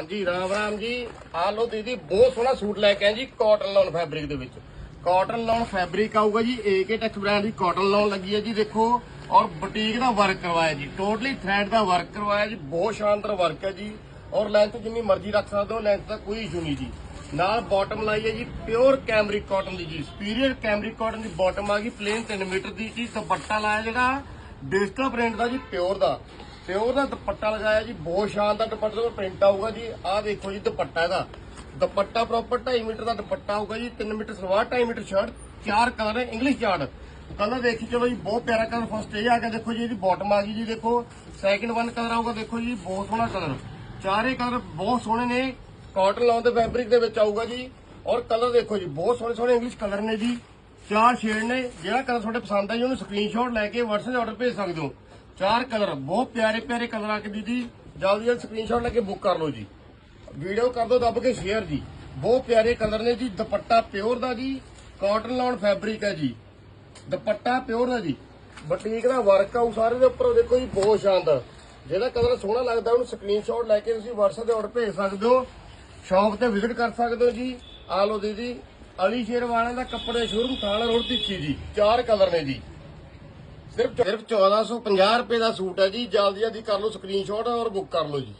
ਹਾਂਜੀ, ਰਾਮ ਰਾਮ ਜੀ। ਆ ਲੋ ਦੀਦੀ, ਬਹੁਤ ਸੋਹਣਾ ਸੂਟ ਲੈ ਕੇ ਆਏ ਜੀ ਕਾਟਨ ਲੌਨ ਫੈਬਰਿਕ ਦੇ ਵਿੱਚ। ਕਾਟਨ ਲੌਨ ਫੈਬਰਿਕ ਆਊਗਾ ਜੀ ਏਕੇ ਟੈਕਸ ਬ੍ਰਾਂਡ ਦੀ ਕਾਟਨ ਲੌਨ ਲੱਗੀ ਹੈ ਜੀ, ਦੇਖੋ। ਔਰ ਬੁਟੀਕ ਦਾ ਵਰਕ ਕਰਵਾਇਆ ਜੀ ਟੋਟਲੀ ਥ੍ਰੈਡ ਦਾ ਵਰਕ ਕਰਵਾਇਆ ਜੀ, ਬਹੁਤ ਸ਼ਾਨਦਾਰ ਵਰਕ ਹੈ ਜੀ। ਔਰ ਲੈਂਥ ਜਿੰਨੀ ਮਰਜ਼ੀ ਰੱਖ ਸਕਦੇ ਹੋ ਲੈਂਥ ਦਾ ਕੋਈ ਇਸ਼ੂ ਨਹੀਂ ਜੀ। ਨਾਲ ਬਾਟਮ ਲਾਈ ਹੈ ਜੀ ਪਿਓਰ ਕੈਮਰਿਕ ਕਾਟਨ ਦੀ ਜੀ ਸੁਪੀਰੀਅਰ ਕੈਮਰਿਕ ਕਾਟਨ ਦੀ ਬਾਟਮ ਆ ਗਈ ਪਲੇਨ 3 ਮੀਟਰ ਦੀ ਜੀ, ਦੁਪੱਟਾ ਲਾਇਆ ਜਿਹੜਾ ਡਿਜੀਟਲ ਪ੍ਰਿੰਟ ਦਾ ਜੀ ਪਿਓਰ ਦਾ। ਪਿਓਰ ਦਾ ਦੁਪੱਟਾ ਲਗਾਇਆ ਜੀ, ਬਹੁਤ ਸ਼ਾਨਦਾਰ ਦੁਪੱਟੇ ਦਾ ਪ੍ਰਿੰਟ ਆਊਗਾ ਜੀ, ਆਹ ਦੇਖੋ ਜੀ ਦੁਪੱਟਾ ਇਹਦਾ। ਦੁਪੱਟਾ ਪ੍ਰੋਪਰ 2.5 ਮੀਟਰ ਦਾ ਦੁਪੱਟਾ ਆਊਗਾ ਜੀ 3 ਮੀਟਰ ਸਲਵਾਰ 2.5 ਮੀਟਰ ਸ਼ਰਟ ਚਾਰ ਕਲਰ ਹੈ ਇੰਗਲਿਸ਼ ਚਾਰਟ ਕਲਰ ਦੇਖੀ ਚਲੋ ਜੀ, ਬਹੁਤ ਪਿਆਰਾ ਕਲਰ ਫਸਟ ਇਹ ਆ ਗਿਆ, ਦੇਖੋ ਜੀ, ਇਹਦੀ ਬਾਟਮ ਆ ਗਈ ਜੀ, ਦੇਖੋ। ਸੈਕਿੰਡ ਵਨ ਕਲਰ ਆਊਗਾ, ਦੇਖੋ ਜੀ, ਬਹੁਤ ਸੋਹਣਾ ਕਲਰ ਚਾਰੇ ਕਲਰ ਬਹੁਤ ਸੋਹਣੇ ਨੇ ਕਾਟਨ ਲਾਉਣ ਦੇ ਫੈਬਰਿਕ ਦੇ ਵਿੱਚ ਆਊਗਾ ਜੀ। ਔਰ ਕਲਰ ਦੇਖੋ ਜੀ, ਬਹੁਤ ਸੋਹਣੇ ਸੋਹਣੇ ਇੰਗਲਿਸ਼ ਕਲਰ ਨੇ ਜੀ। ਚਾਰ ਸ਼ੇਡ ਨੇ, ਜਿਹੜਾ ਕਲਰ ਤੁਹਾਡੇ ਪਸੰਦ ਆ ਜੀ ਉਹਨੂੰ ਸਕਰੀਨਸ਼ਾਟ ਲੈ ਕੇ WhatsApp 'ਤੇ ਆਰਡਰ ਭੇਜ ਸਕਦੇ ਹੋ। ਚਾਰ ਕਲਰ, ਬਹੁਤ ਪਿਆਰੇ ਪਿਆਰੇ ਕਲਰ ਆ ਕੇ ਦੀਦੀ, ਜਲਦੀ ਜਲਦੀ ਸਕਰੀਨਸ਼ਾਟ ਲੈ ਕੇ ਬੁੱਕ ਕਰ ਲਓ ਜੀ। ਵੀਡੀਓ ਕਰ ਦਿਓ ਦੱਬ ਕੇ ਸ਼ੇਅਰ ਜੀ। ਬਹੁਤ ਪਿਆਰੇ ਕਲਰ ਨੇ ਜੀ, ਦੁਪੱਟਾ ਪਿਓਰ ਦਾ ਜੀ ਕਾਟਨ ਲਾਉਣ ਫੈਬਰਿਕ ਹੈ ਜੀ। ਦੁਪੱਟਾ ਪਿਓਰ ਦਾ ਜੀ। ਬਟੀਕ ਦਾ ਵਰਕ ਆਊ ਸਾਰੇ ਦੇ ਉੱਪਰ ਦੇਖੋ ਜੀ, ਬਹੁਤ ਸ਼ਾਨਦਾਰ। ਜਿਹੜਾ ਕਲਰ ਸੋਹਣਾ ਲੱਗਦਾ, ਉਹਨੂੰ ਸਕਰੀਨਸ਼ਾਟ ਲੈ ਕੇ ਤੁਸੀਂ WhatsApp ਤੇ ਆਰਡਰ ਭੇਜ ਸਕਦੇ ਹੋ। ਸ਼ਾਪ ਤੇ ਵਿਜ਼ਿਟ ਕਰ ਸਕਦੇ ਹੋ ਜੀ। ਆ ਲਓ ਦੀਦੀ, ਅਲੀ ਸ਼ੇਰ ਵਾਲਿਆਂ ਦਾ ਕੱਪੜੇ ਸ਼ੋਰੂਮ, ਥਾਣਾ ਰੋਡ ਤਿੱਚੀ ਜੀ। ਚਾਰ ਕਲਰ ਨੇ ਜੀ। ਸਿਰਫ ਸਿਰਫ 1450 ਰੁਪਏ ਦਾ ਸੂਟ ਹੈ ਜੀ। ਜਲਦੀ ਜਲਦੀ ਕਰ ਲਓ ਸਕਰੀਨਸ਼ਾਟ ਔਰ ਬੁੱਕ ਕਰ ਲਓ ਜੀ।